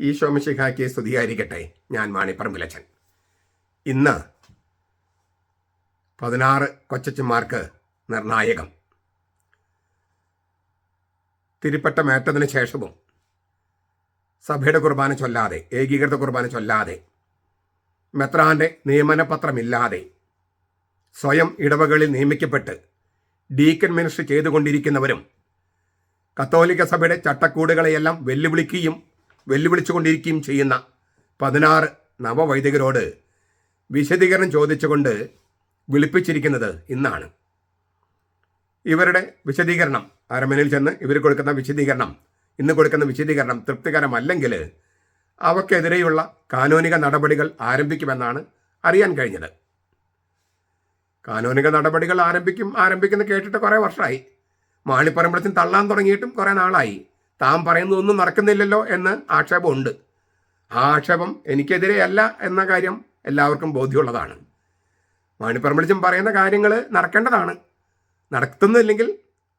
ഈ ശോമശിഖായ്ക്ക് സ്തുതിയായിരിക്കട്ടെ. ഞാൻ മാണിപ്പറമ്പിലച്ചൻ ഇന്ന് പതിനാറ് കൊച്ചച്ചന്മാർക്ക് നിർണായകം. തിരുപ്പട്ടമേറ്റതിന് ശേഷവും സഭയുടെ കുർബാന ചൊല്ലാതെ ഏകീകൃത കുർബാന ചൊല്ലാതെ മെത്രാന്റെ നിയമനപത്രമില്ലാതെ സ്വയം ഇടവകളിൽ നിയമിക്കപ്പെട്ട് ഡീക്കൻ മിനിസ്റ്റർ ചെയ്തുകൊണ്ടിരിക്കുന്നവരും കത്തോലിക്ക സഭയുടെ ചട്ടക്കൂടുകളെയെല്ലാം വെല്ലുവിളിക്കുകയും വെല്ലുവിളിച്ചുകൊണ്ടിരിക്കുകയും ചെയ്യുന്ന പതിനാറ് നവവൈദികരോട് വിശദീകരണം ചോദിച്ചുകൊണ്ട് വിളിപ്പിച്ചിരിക്കുന്നത് ഇന്നാണ്. ഇവരുടെ വിശദീകരണം അരമനയിൽ ചെന്ന് ഇവർ കൊടുക്കുന്ന വിശദീകരണം ഇന്ന് കൊടുക്കുന്ന വിശദീകരണം തൃപ്തികരമല്ലെങ്കിൽ അവക്കെതിരെയുള്ള കാനോനിക നടപടികൾ ആരംഭിക്കുമെന്നാണ് അറിയാൻ കഴിഞ്ഞത്. കാനോനിക നടപടികൾ ആരംഭിക്കും ആരംഭിക്കുന്ന കേട്ടിട്ട് കുറേ വർഷമായി മാളിപ്പറമ്പളത്തിന് തള്ളാൻ തുടങ്ങിയിട്ടും കുറേ നാളായി. താൻ പറയുന്നതൊന്നും നടക്കുന്നില്ലല്ലോ എന്ന് ആക്ഷേപമുണ്ട്. ആ ആക്ഷേപം എനിക്കെതിരെയല്ല എന്ന കാര്യം എല്ലാവർക്കും ബോധ്യമുള്ളതാണ്. മാണിപ്പറമ്പളിച്ചും പറയുന്ന കാര്യങ്ങൾ നടക്കേണ്ടതാണ്. നടത്തുന്നില്ലെങ്കിൽ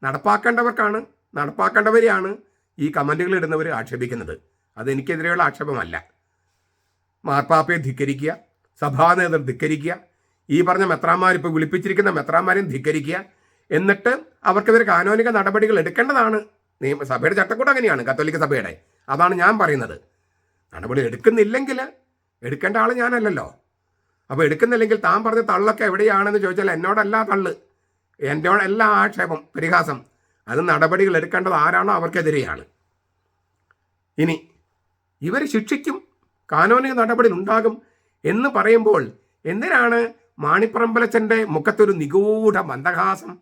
നടപ്പാക്കേണ്ടവർക്കാണ് നടപ്പാക്കേണ്ടവരെയാണ് ഈ കമന്റുകൾ ഇടുന്നവർ ആക്ഷേപിക്കുന്നത്. അതെനിക്കെതിരെയുള്ള ആക്ഷേപമല്ല. മാർപ്പാപ്പയെ ധിക്കരിക്കുക സഭാ നേതൃത്വം ധിക്കരിക്കുക ഈ പറഞ്ഞ മെത്രാന്മാർ ഇപ്പോൾ വിളിപ്പിച്ചിരിക്കുന്ന മെത്രാന്മാരെയും ധിക്കരിക്കുക എന്നിട്ട് അവർക്കെതിരെ കാനോനിക നടപടികൾ എടുക്കേണ്ടതാണ് നിയമ സഭയുടെ ചട്ടക്കൂട് അങ്ങനെയാണ് കത്തോലിക്ക സഭയുടെ. അതാണ് ഞാൻ പറയുന്നത്. നടപടി എടുക്കുന്നില്ലെങ്കിൽ എടുക്കേണ്ട ആൾ ഞാനല്ലല്ലോ. അപ്പോൾ എടുക്കുന്നില്ലെങ്കിൽ താൻ പറഞ്ഞ തള്ളൊക്കെ എവിടെയാണെന്ന് ചോദിച്ചാൽ എന്നോടല്ല തള്ള്. എന്നോടല്ല ആക്ഷേപം പരിഹാസം അത് നടപടികൾ എടുക്കേണ്ടത് ആരാണോ അവർക്കെതിരെയാണ്. ഇനി ഇവർ ശിക്ഷിക്കും കാനോനിക നടപടി ഉണ്ടാകും എന്ന് പറയുമ്പോൾ എന്തിനാണ് മാണിപ്പറമ്പലച്ചന്റെ മുഖത്തൊരു നിഗൂഢ മന്ദഹാസം?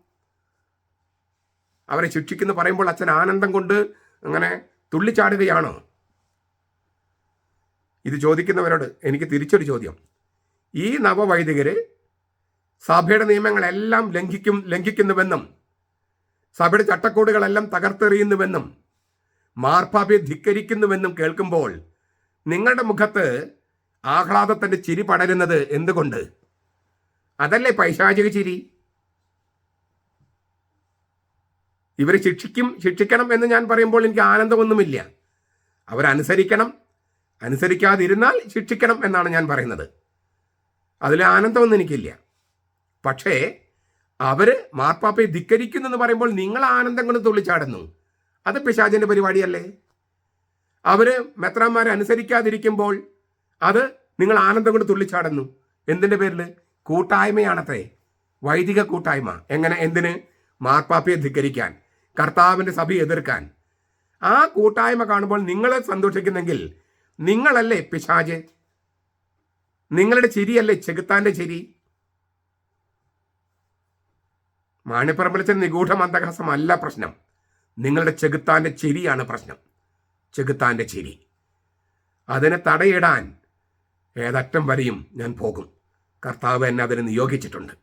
അവരെ ശിക്ഷിക്കുന്നു പറയുമ്പോൾ അച്ഛൻ ആനന്ദം കൊണ്ട് അങ്ങനെ തുള്ളിച്ചാടുകയാണോ. ഇത് ചോദിക്കുന്നവരോട് എനിക്ക് തിരിച്ചൊരു ചോദ്യം. ഈ നവവൈദികര് സഭയുടെ നിയമങ്ങളെല്ലാം ലംഘിക്കും ലംഘിക്കുന്നുവെന്നും സഭയുടെ ചട്ടക്കൂടുകളെല്ലാം തകർത്തെറിയുന്നുവെന്നും മാർപ്പാപ്പയെ ധിക്കരിക്കുന്നുവെന്നും കേൾക്കുമ്പോൾ നിങ്ങളുടെ മുഖത്ത് ആഹ്ലാദത്തിന്റെ ചിരി പടരുന്നത് എന്തുകൊണ്ട്? അതല്ലേ പൈശാചിക ചിരി? ഇവരെ ശിക്ഷിക്കും ശിക്ഷിക്കണം എന്ന് ഞാൻ പറയുമ്പോൾ എനിക്ക് ആനന്ദമൊന്നുമില്ല. അവരനുസരിക്കണം. അനുസരിക്കാതിരുന്നാൽ ശിക്ഷിക്കണം എന്നാണ് ഞാൻ പറയുന്നത്. അതിൽ ആനന്ദമൊന്നും എനിക്കില്ല. പക്ഷേ അവർ മാർപ്പാപ്പയെ ധിക്കരിക്കുന്നു എന്ന് പറയുമ്പോൾ നിങ്ങൾ ആനന്ദം കൊണ്ട് തുള്ളിച്ചാടുന്നു. അത് പിശാചിന്റെ പരിപാടിയല്ലേ? അവർ മെത്രാന്മാരെ അനുസരിക്കാതിരിക്കുമ്പോൾ അത് നിങ്ങൾ ആനന്ദം കൊണ്ട് തുള്ളിച്ചാടുന്നു. എന്തിന്റെ പേരിൽ കൂട്ടായ്മയാണത്രേ. വൈദിക കൂട്ടായ്മ. എങ്ങനെ? എന്തിന്? മാർപ്പാപ്പയെ ധിക്കരിക്കാൻ. കർത്താവിന്റെ സഭയെ എതിർക്കാൻ. ആ കൂട്ടായ്മ കാണുമ്പോൾ നിങ്ങളെ സന്തോഷിക്കുന്നെങ്കിൽ നിങ്ങളല്ലേ പിശാജ് നിങ്ങളുടെ ചിരിയല്ലേ ചെകുത്താന്റെ ചിരി? മാണിപ്പറമ്പിളിച്ച നിഗൂഢ മന്ദഹാസമല്ല പ്രശ്നം. നിങ്ങളുടെ ചെകുത്താന്റെ ചിരിയാണ് പ്രശ്നം. ചെകുത്താന്റെ ചിരി. അതിനെ തടയിടാൻ ഏതറ്റം വരെയും ഞാൻ പോകും. കർത്താവ് എന്നെ അതിന് നിയോഗിച്ചിട്ടുണ്ട്.